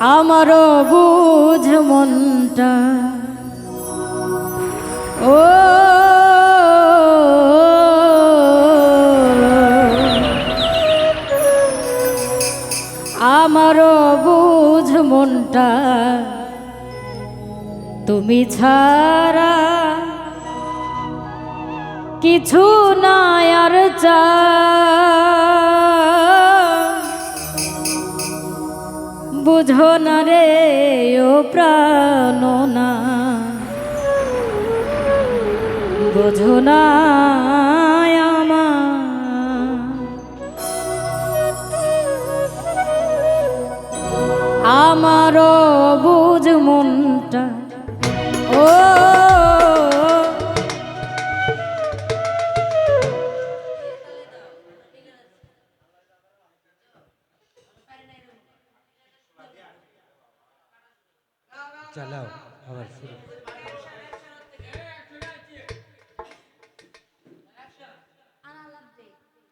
আমারও বুঝ মনটা। ও আমারও বুঝ মনটা। তুমি ছাড়া কিছু নাই আর চা বুঝো না রে ও প্রাণ না। বুঝো না আমার আমারও বুঝ মনটা ও চালাও, আবার শুরু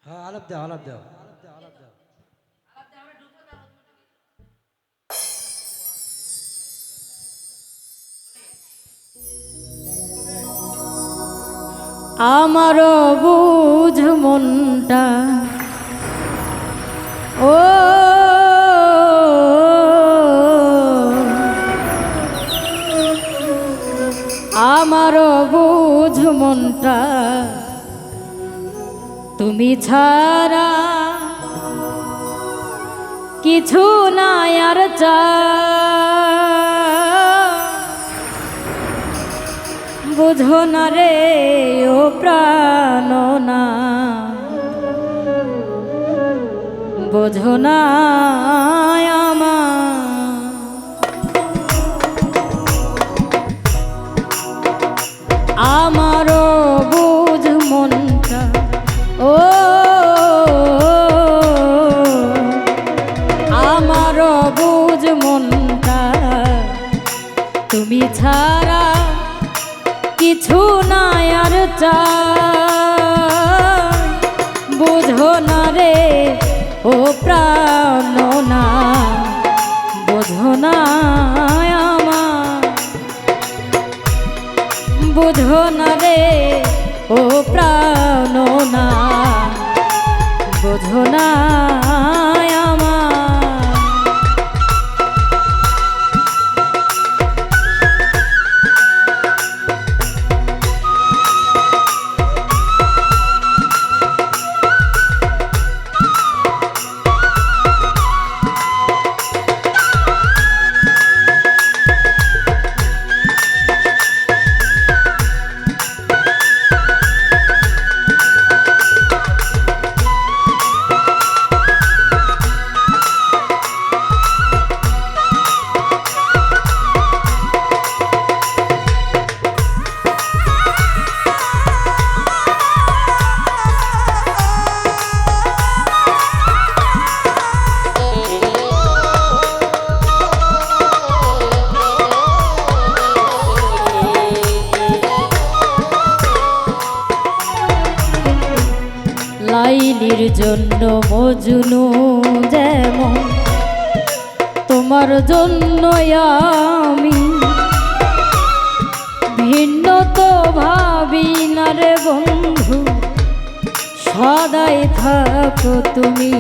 হ্যাঁ আলাপ দাও আলাপ দাও। আলাপ দাও আলাপ দাও আমারও বুঝ মনটা, ও মনটা তুমি ছাড়া কিছু নাই আর বুঝো না রে, ও প্রাণ না। বোঝো না আমার জন্য মজুনু যেমন, তোমার জন্য আমি ভিন্ন তো ভাবি না রে বন্ধু, সদাই থাকো তুমি।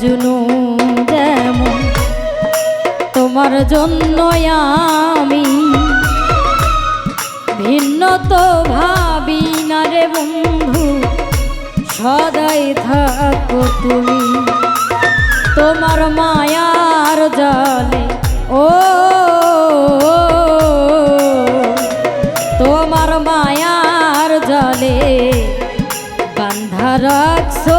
মজনু যেমন, তোমার জন্য আমি ভিন্ন তো ভাবি না রে বন্ধু, সদাই থাকো তুমি। তোমার মায়ার জালে, ও, তোমার মায়ার জালে বান্ধা রাখছো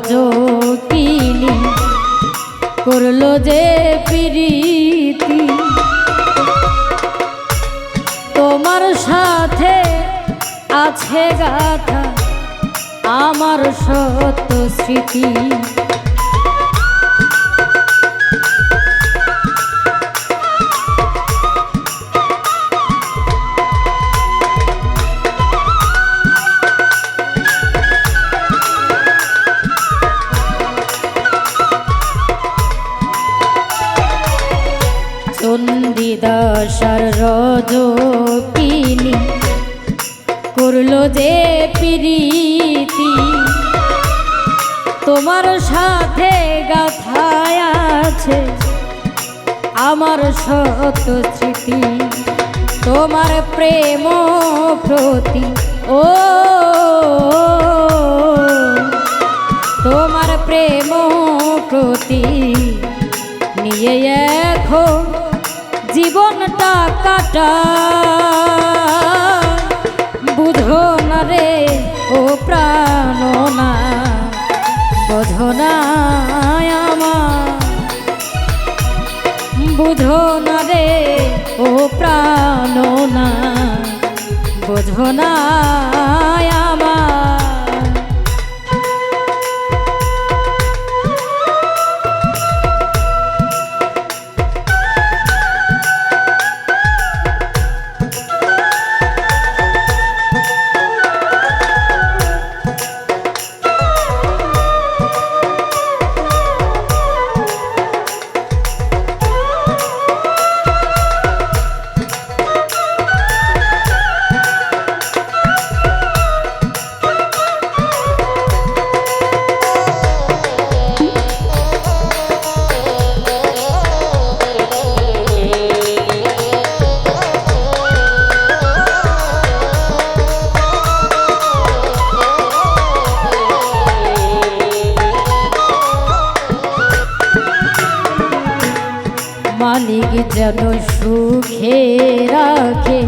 রজ কিনি করল যে প্রীতি। তোমার সাথে আছে গাথা আমার সত্য স্মৃতি। প্রীতি। তোমার সাথে গাথায় আছে আমার শত স্মৃতি। তোমার প্রেম প্রতি, ও তোমার প্রেম প্রতি নিয়ে এখন জীবনটা কাটা। বুঝো না রে, ও প্রাণ না। আমার। বুঝো না রে, ও প্রাণ না। বোঝো না মালিক যেন সুখে রাখে।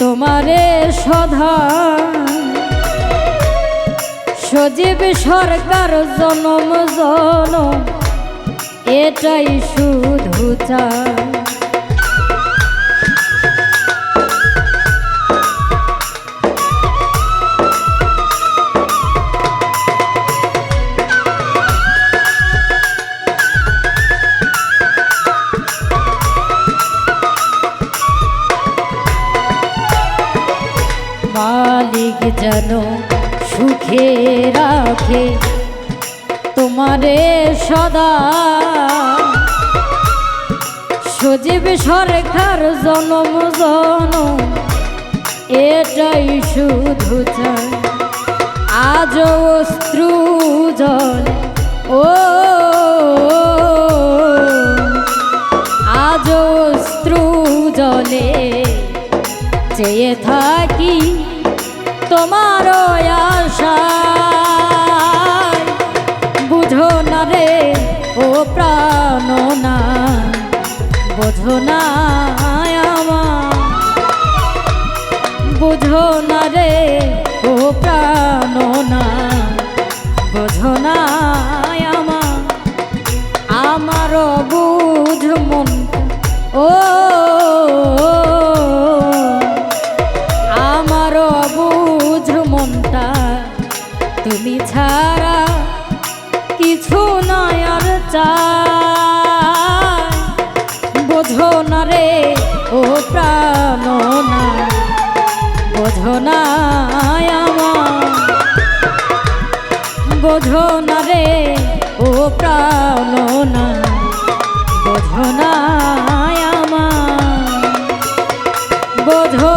তোমারে সধা সজীব সরকার জনম জনম এটাই শুধু চায় সদা। সজীব সরকার জনম জনম, এটাই শুধু চায় আজ অশ্রু জল, ও। আজ অশ্রু জলে চেয়ে থাকি তোমার আশা বুঝো না রে, ও প্রাণ না। বোঝো না আমার বুঝ মন। ও, আমার বুঝ মনটা তুমি ছাড়া কিছু নয় আর চাই। বোঝো না রে, ও প্রাণ না। বোঝো না বোঝো না রে ও প্রাণ বোঝো না বোঝো